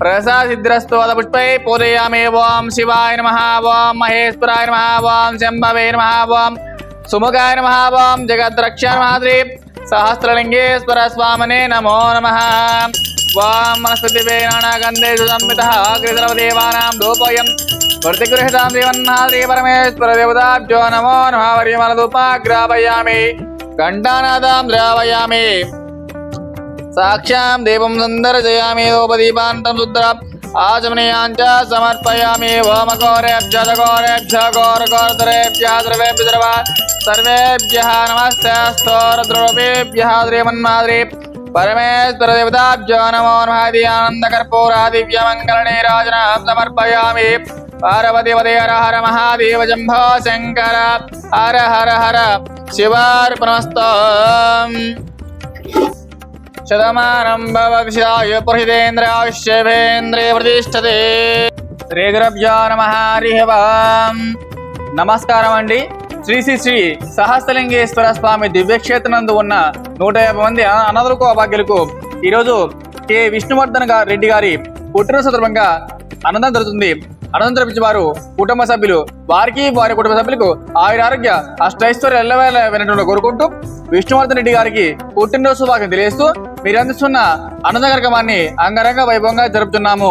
ప్రసాదిద్రస్తోద పుష్పై పూజయామి. ఓం శివాయ నమ. ఓం మహేశ్వరాయ నమ. ఓం శంభవే నమ. ఓం సుముఖాయ నమ. ఓం జగద్రక్ష మహాద్రి సహస్రలింగేశ్వర స్వామనే నమో నమ. వాం మనస్పతివే నానాగంధే సుసంహిత. కృతరవదేవానాం ధూపయం ప్రతిగృహితాం శ్రీమన్మహాద్రి పరమేశ్వర దేవతాభ్యో నమో నమ. వర్యమల వర్యమలధూపాగ్రాపయామి ఘంటానాదాం ద్రావయామి साक्षां देवं सुन्दरजयामेवोपदीपान्तं सुद्रा आचमनीयाञ्च समर्पयामेव मकोरेभ्य चकोरेभ्य घोरकोर्धरेभ्य द्रवेभ्य द्रवा सर्वेभ्यः नमस्ते स्तोरद्रवेभ्यः द्रेमन्माद्रे परमेश्वर देवताभ्यो नमो नमः इति आनन्दकर्पूरादिव्यमङ्गलनीराजनां समर्पयामि पार्वती पदे हर हर महादेव जम्भो शङ्कर। हर हर हर शिवार्पणमस्तम्। శతమానం భవక్షాయ ప్రహితేంద్రాయుష్యేంద్రే ప్రతిష్టతే శ్రీ గురభ్యో నమ హరి నమస్కారం అండి శ్రీ శ్రీ శ్రీ సహస్రలింగేశ్వర స్వామి దివ్యక్షేత్రనందు ఉన్న నూట యాభై మంది అనాథులకు అభాగ్యులకు ఈరోజు కె. విష్ణువర్ధన్ గారి రెడ్డి గారి పుట్టిన సందర్భంగా అనందం జరుగుతుంది. అనంతరం జరిపించే వారు కుటుంబ సభ్యులు వారికి వారి కుటుంబ సభ్యులకు ఆయుర ఆరోగ్య అష్టైశ్వర్య ఎల్లవేళ వినటంలో కోరుకుంటూ విష్ణువర్ధన్ రెడ్డి గారికి పుట్టినరోజు శుభాకాంక్షలు తెలియజేస్తూ మీరు అందిస్తున్న అన్నద కార్యక్రమాన్ని అంగరంగ వైభవంగా జరుపుతున్నాము.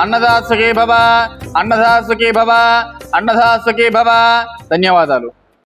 అన్నదాసుకే భవ అన్నదాసుకే భవ అన్నదాసుకే భవ. ధన్యవాదాలు.